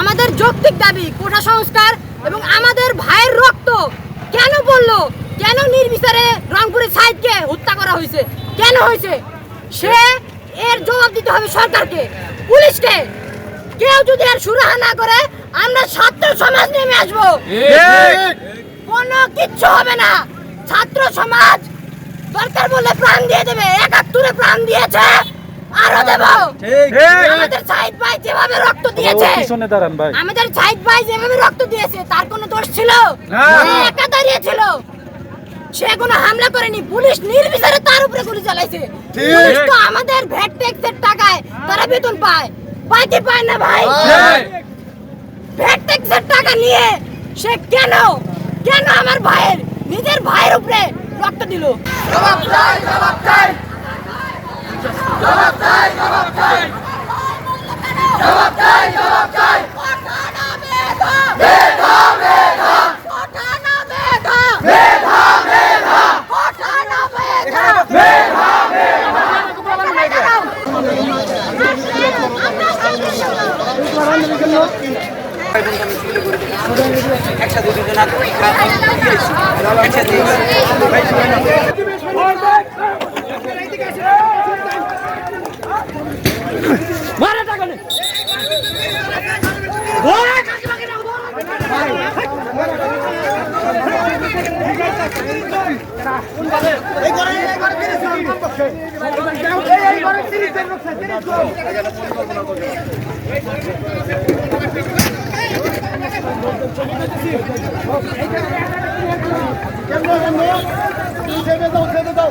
আমাদের যৌক্তিক দাবি কোটা সংস্কার এবং আমাদের ভাইয়ের রক্ত কেন বলল কেন নির্বিচারে রংপুরের সাইডকে হত্যা করা হয়েছে? কেন হয়েছে? সে এর জবাব দিতে হবে সরকারকে পুলিশকে। কেউ যদি আর সুরাহা না করে আমরা ছাত্র সমাজ নেমে আসব। কোনো কিচ্ছু হবে না। ছাত্র সমাজ দরকার বলে প্রাণ দিয়ে দেবে একাত্তরে প্রাণ দিয়েছে। দেব। আমাদের সাইড ভাই যেভাবে রক্ত দিয়েছে। পিছনে দাঁড়ান ভাই। আমাদের সাইড ভাই যেভাবে রক্ত দিয়েছে তার কোনো দোষ ছিল? না। সে একা দাঁড়িয়ে ছিল। সে কোনো হামলা করেনি। পুলিশ নির্বিচারে তার উপরে গুলি চালাইছে। পুলিশ তো আমাদের ভ্যাট ট্যাক্সের টাকায় তারা বেতন পায়। পাইতে পায় না ভাই। ভ্যাট ট্যাক্সের টাকা নিয়ে সে কেন কেন আমার ভাইয়ের নিজের ভাইয়ের উপরে রক্ত দিল? একটা দুটি জন একসাথে মারে টাকা নে কেমন দাও খেতে দাও খেতে দাও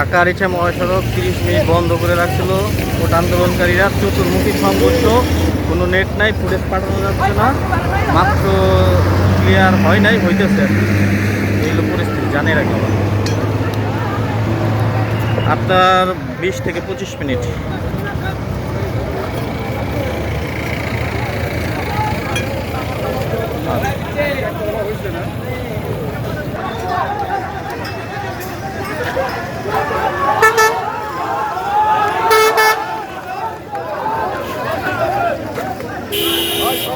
ঢাকা রিচা মহাসড়ক তিরিশ মিনিট বন্ধ করে রাখছিল। ভোট আন্দোলনকারীরা চতুর্মুখী সংঘর্ষ। কোনো নেট নাই ফুটেজ পাঠানো যাচ্ছে না। মাত্র ক্লিয়ার হয় নাই, হইতেছে। আর কি। এই হলো পরিস্থিতি জানিয়ে রাখলাম আপনার বিশ থেকে পঁচিশ মিনিট।